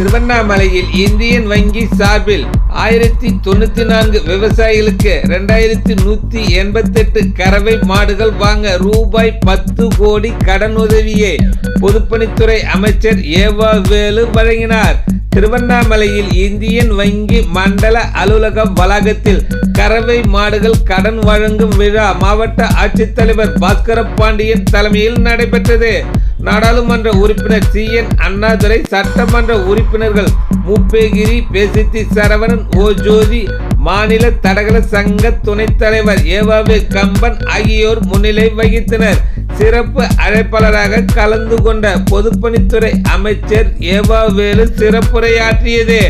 திருவண்ணாமலையில் இந்தியன் வங்கி சார்பில் ஆயிரத்தி தொண்ணூத்தி நான்கு விவசாயிகளுக்கு ரெண்டாயிரத்தி நூத்தி எண்பத்தெட்டு கறவை மாடுகள் வாங்க ரூபாய் பத்து கோடி கடனுதவியை பொதுப்பணித்துறை அமைச்சர் ஏவா வேலு வழங்கினார். திருவண்ணாமலையில் இந்தியன் வங்கி மண்டல அலுவலகம் வளாகத்தில் கறவை மாடுகள் கடன் வழங்கும் விழா மாவட்ட ஆட்சித்தலைவர் பாஸ்கர பாண்டியன் தலைமையில் நடைபெற்றது. நாடாளுமன்ற உறுப்பினர் சி. என். அண்ணாதுரை சட்டமன்ற உறுப்பினர்கள் முப்பேகிரி பேசித்தி சரவணன் ஓ. ஜோதி மாநில தடகள சங்க துணைத் தலைவர் ஏவாவே கம்பன் ஆகியோர் முன்னிலை வகித்தனர். சிறப்பு அழைப்பாளராக கலந்து கொண்ட பொதுப்பணித்துறை அமைச்சர் ஏவாவேலு சிறப்புரையாற்றியது.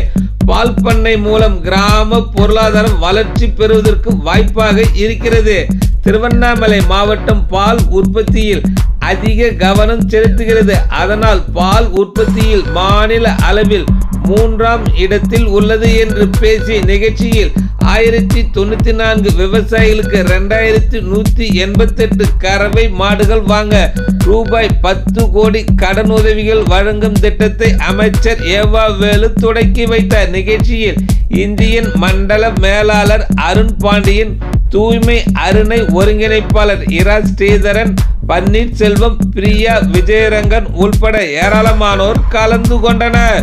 பால் பண்ணை மூலம் கிராம பொருளாதாரம் வளர்ச்சி பெறுவதற்கு வாய்ப்பாக இருக்கிறது. திருவண்ணாமலை மாவட்டம் பால் உற்பத்தியில் அதிக கவனம் செலுத்துகிறது. அதனால் பால் உற்பத்தியில் மாநில அளவில் மூன்றாம் இடத்தில் உள்ளது என்று பேசிய நிகழ்ச்சியில் ஆயிரத்தி தொண்ணூத்தி நான்கு விவசாயிகளுக்கு ரெண்டாயிரத்தி நூத்தி எண்பத்தெட்டு கறவை மாடுகள் வாங்க ரூபாய் பத்து கோடி கடன் உதவிகள் வழங்கும் திட்டத்தை அமைச்சர் ஏவா வேலு தொடக்கி வைத்த நிகழ்ச்சியில் இந்தியன் மண்டல மேலாளர் அருண் பாண்டியன் தூய்மை அருணை ஒருங்கிணைப்பாளர் இரா ஸ்ரீதரன் பன்னீர்செல்வம் பிரியா விஜயரங்கன் உள்பட ஏராளமானோர் கலந்து கொண்டனர்.